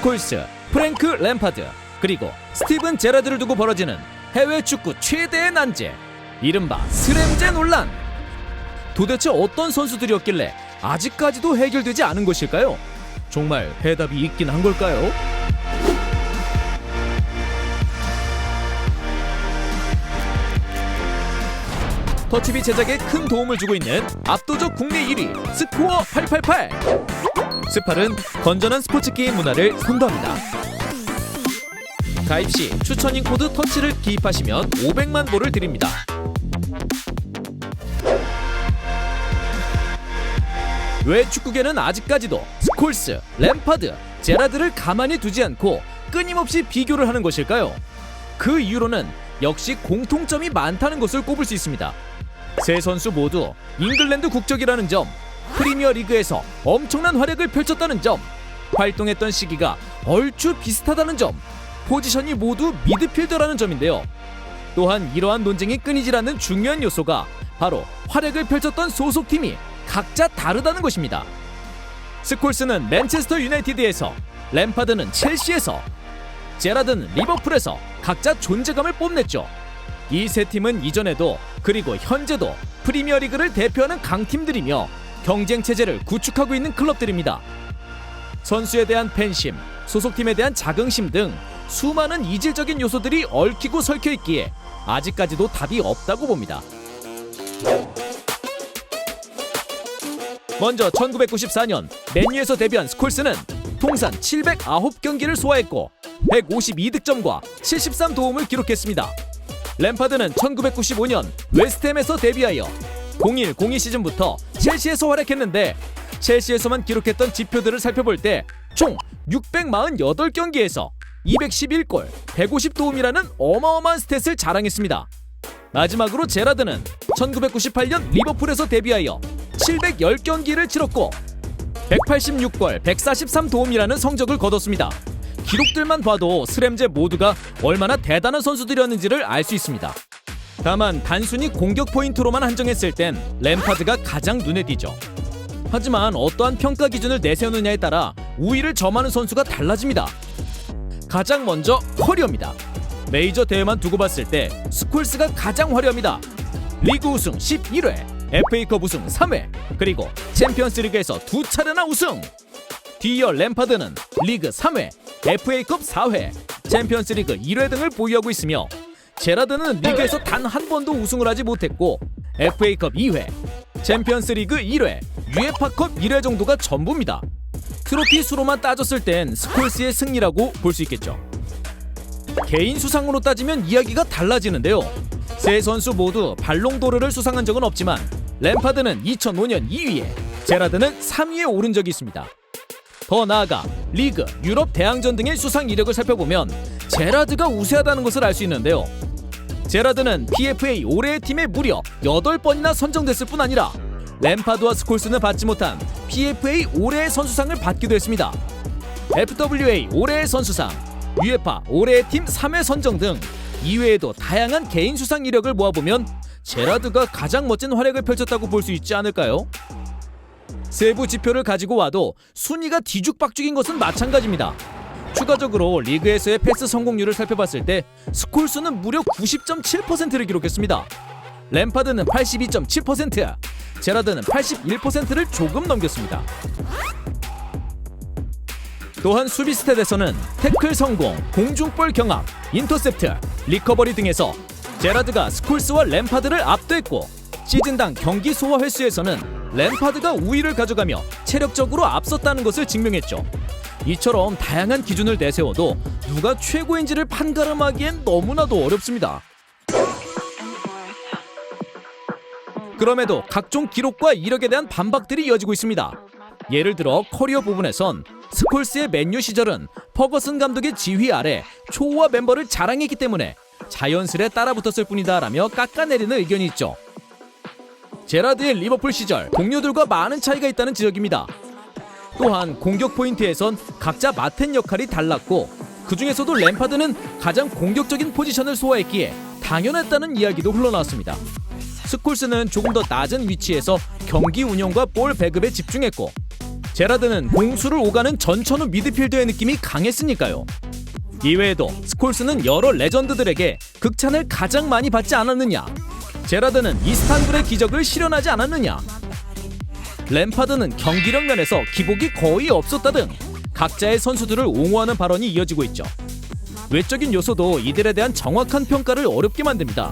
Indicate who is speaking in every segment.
Speaker 1: 스콜스, 프랭크 램파드, 그리고 스티븐 제라드를 두고 벌어지는 해외 축구 최대의 난제, 이른바 스램제 논란. 도대체 어떤 선수들이었길래 아직까지도 해결되지 않은 것일까요? 정말 해답이 있긴 한 걸까요? 터치비 제작에 큰 도움을 주고 있는 압도적 국내 1위 스코어 888 스팔은 건전한 스포츠 게임 문화를 선도합니다 가입 시 추천인 코드 터치를 기입하시면 500만 볼을 드립니다 왜 축구계는 아직까지도 스콜스, 램파드, 제라드를 가만히 두지 않고 끊임없이 비교를 하는 것일까요? 그 이유로는 역시 공통점이 많다는 것을 꼽을 수 있습니다. 세 선수 모두 잉글랜드 국적이라는 점, 프리미어 리그에서 엄청난 활약을 펼쳤다는 점, 활동했던 시기가 얼추 비슷하다는 점, 포지션이 모두 미드필더라는 점인데요. 또한 이러한 논쟁이 끊이질 않는 중요한 요소가 바로 활약을 펼쳤던 소속팀이 각자 다르다는 것입니다. 스콜스는 맨체스터 유나이티드에서, 램파드는 첼시에서, 제라드는 리버풀에서 각자 존재감을 뽐냈죠. 이 세 팀은 이전에도 그리고 현재도 프리미어리그를 대표하는 강팀들이며 경쟁 체제를 구축하고 있는 클럽들입니다. 선수에 대한 팬심, 소속팀에 대한 자긍심 등 수많은 이질적인 요소들이 얽히고 설켜 있기에 아직까지도 답이 없다고 봅니다. 먼저 1994년 맨유에서 데뷔한 스콜스는 통산 709경기를 소화했고 152득점과 73도움을 기록했습니다. 램파드는 1995년 웨스트햄에서 데뷔하여 01-02 시즌부터 첼시에서 활약했는데 첼시에서만 기록했던 지표들을 살펴볼 때 총 648경기에서 211골, 150도움이라는 어마어마한 스탯을 자랑했습니다. 마지막으로 제라드는 1998년 리버풀에서 데뷔하여 710경기를 치렀고 186골, 143도움이라는 성적을 거뒀습니다. 기록들만 봐도 스램제 모두가 얼마나 대단한 선수들이었는지를 알 수 있습니다. 다만 단순히 공격 포인트로만 한정했을 땐 램파드가 가장 눈에 띄죠. 하지만 어떠한 평가 기준을 내세우느냐에 따라 우위를 점하는 선수가 달라집니다. 가장 먼저 커리어입니다. 메이저 대회만 두고 봤을 때 스콜스가 가장 화려합니다. 리그 우승 11회, FA컵 우승 3회, 그리고 챔피언스 리그에서 두 차례나 우승. 뒤이어 램파드는 리그 3회, FA컵 4회, 챔피언스리그 1회 등을 보유하고 있으며 제라드는 리그에서 단 한 번도 우승을 하지 못했고 FA컵 2회, 챔피언스리그 1회, UEFA컵 1회 정도가 전부입니다. 트로피 수로만 따졌을 땐 스콜스의 승리라고 볼 수 있겠죠. 개인 수상으로 따지면 이야기가 달라지는데요. 세 선수 모두 발롱도르를 수상한 적은 없지만 램파드는 2005년 2위에 제라드는 3위에 오른 적이 있습니다. 더 나아가 리그, 유럽 대항전 등의 수상 이력을 살펴보면 제라드가 우세하다는 것을 알 수 있는데요. 제라드는 PFA 올해의 팀에 무려 8번이나 선정됐을 뿐 아니라 램파드와 스콜스는 받지 못한 PFA 올해의 선수상을 받기도 했습니다. FWA 올해의 선수상, UEFA 올해의 팀 3회 선정 등 이외에도 다양한 개인 수상 이력을 모아보면 제라드가 가장 멋진 활약을 펼쳤다고 볼 수 있지 않을까요? 세부 지표를 가지고 와도 순위가 뒤죽박죽인 것은 마찬가지입니다. 추가적으로 리그에서의 패스 성공률을 살펴봤을 때 스콜스는 무려 90.7%를 기록했습니다. 램파드는 82.7%, 제라드는 81%를 조금 넘겼습니다. 또한 수비 스탯에서는 태클 성공, 공중볼 경합, 인터셉트, 리커버리 등에서 제라드가 스콜스와 램파드를 압도했고 시즌당 경기 소화 횟수에서는 램파드가 우위를 가져가며 체력적으로 앞섰다는 것을 증명했죠. 이처럼 다양한 기준을 내세워도 누가 최고인지를 판가름하기엔 너무나도 어렵습니다. 그럼에도 각종 기록과 이력에 대한 반박들이 이어지고 있습니다. 예를 들어 커리어 부분에선 스콜스의 맨유 시절은 퍼거슨 감독의 지휘 아래 초호화 멤버를 자랑했기 때문에 자연스레 따라붙었을 뿐이다라며 깎아내리는 의견이 있죠. 제라드의 리버풀 시절 동료들과 많은 차이가 있다는 지적입니다. 또한 공격 포인트에선 각자 맡은 역할이 달랐고 그 중에서도 램파드는 가장 공격적인 포지션을 소화했기에 당연했다는 이야기도 흘러나왔습니다. 스콜스는 조금 더 낮은 위치에서 경기 운영과 볼 배급에 집중했고 제라드는 공수를 오가는 전천후 미드필더의 느낌이 강했으니까요. 이외에도 스콜스는 여러 레전드들에게 극찬을 가장 많이 받지 않았느냐? 제라드는 이스탄불의 기적을 실현하지 않았느냐? 램파드는 경기력 면에서 기복이 거의 없었다 등 각자의 선수들을 옹호하는 발언이 이어지고 있죠. 외적인 요소도 이들에 대한 정확한 평가를 어렵게 만듭니다.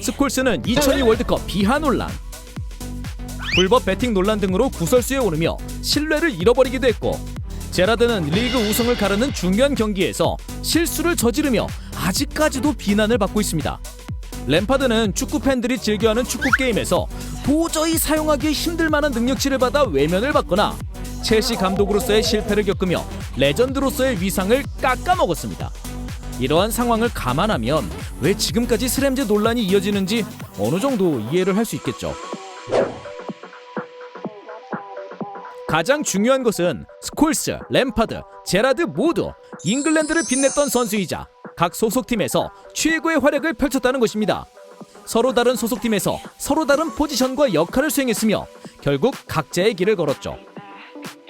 Speaker 1: 스콜스는 2002 월드컵 비하 논란, 불법 배팅 논란 등으로 구설수에 오르며 신뢰를 잃어버리기도 했고 제라드는 리그 우승을 가르는 중요한 경기에서 실수를 저지르며 아직까지도 비난을 받고 있습니다. 램파드는 축구 팬들이 즐겨하는 축구 게임에서 도저히 사용하기 힘들 만한 능력치를 받아 외면을 받거나 첼시 감독으로서의 실패를 겪으며 레전드로서의 위상을 깎아먹었습니다. 이러한 상황을 감안하면 왜 지금까지 스램제 논란이 이어지는지 어느 정도 이해를 할 수 있겠죠. 가장 중요한 것은 스콜스, 램파드, 제라드 모두 잉글랜드를 빛냈던 선수이자 각 소속팀에서 최고의 활약을 펼쳤다는 것입니다. 서로 다른 소속팀에서 서로 다른 포지션과 역할을 수행했으며 결국 각자의 길을 걸었죠.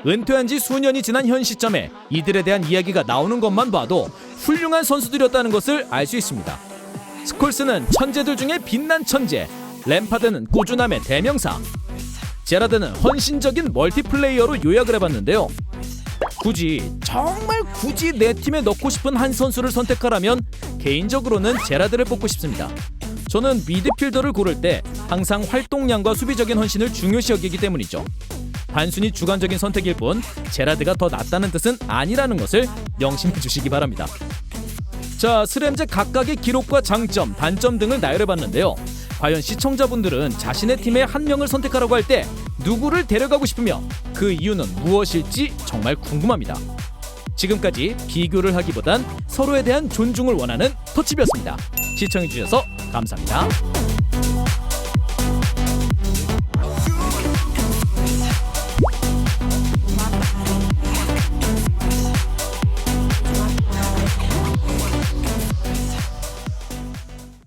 Speaker 1: 은퇴한 지 수년이 지난 현 시점에 이들에 대한 이야기가 나오는 것만 봐도 훌륭한 선수들이었다는 것을 알 수 있습니다. 스콜스는 천재들 중에 빛난 천재, 램파드는 꾸준함의 대명사, 제라드는 헌신적인 멀티플레이어로 요약을 해봤는데요. 굳이 정말 굳이 내 팀에 넣고 싶은 한 선수를 선택하라면 개인적으로는 제라드를 뽑고 싶습니다. 저는 미드필더를 고를 때 항상 활동량과 수비적인 헌신을 중요시 여기기 때문이죠. 단순히 주관적인 선택일 뿐 제라드가 더 낫다는 뜻은 아니라는 것을 명심해 주시기 바랍니다. 자, 스램제 각각의 기록과 장점, 단점 등을 나열해 봤는데요. 과연 시청자분들은 자신의 팀의 한 명을 선택하라고 할 때 누구를 데려가고 싶으며 그 이유는 무엇일지 정말 궁금합니다. 지금까지 비교를 하기보단 서로에 대한 존중을 원하는 터치비였습니다. 시청해주셔서 감사합니다.